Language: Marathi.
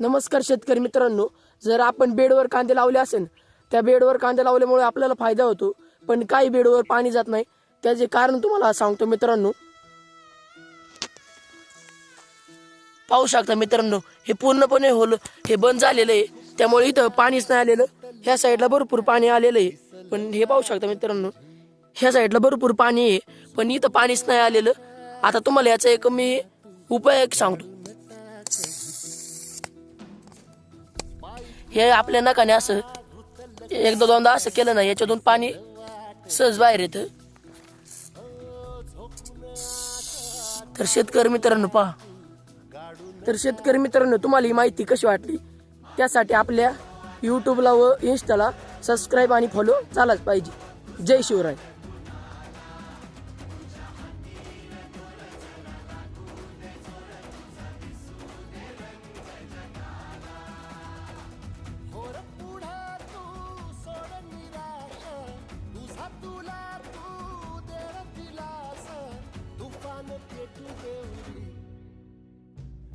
नमस्कार शेतकरी मित्रांनो जर आपण बेडवर कांदे लावले असेल त्या बेडवर कांदे लावल्यामुळे आपल्याला फायदा होतो पण काही बेडवर पाणी जात नाही. त्याचे कारण तुम्हाला सांगतो मित्रांनो. पाहू शकता मित्रांनो हे पूर्णपणे होल हे बंद झालेलं आहे. त्यामुळे इथं पाणीच नाही आलेलं. ह्या साईडला भरपूर पाणी आलेलं आहे. पण हे पाहू शकता मित्रांनो ह्या साईडला भरपूर पाणी आहे पण इथं पाणीच नाही आलेलं. आता तुम्हाला याचा एक मी उपाय एक सांगतो. हे आपल्या नकाने असं एकदा दोनदा असं केलं नाही याच्यातून पाणी सहज बाहेर येतं. तर शेतकरी मित्रांनो पहा. तर शेतकरी मित्रांनो तुम्हाला ही माहिती कशी वाटली? त्यासाठी आपल्या यूट्यूबला व इन्स्टाला सबस्क्राईब आणि फॉलो चालाच पाहिजे. जय शिवराय.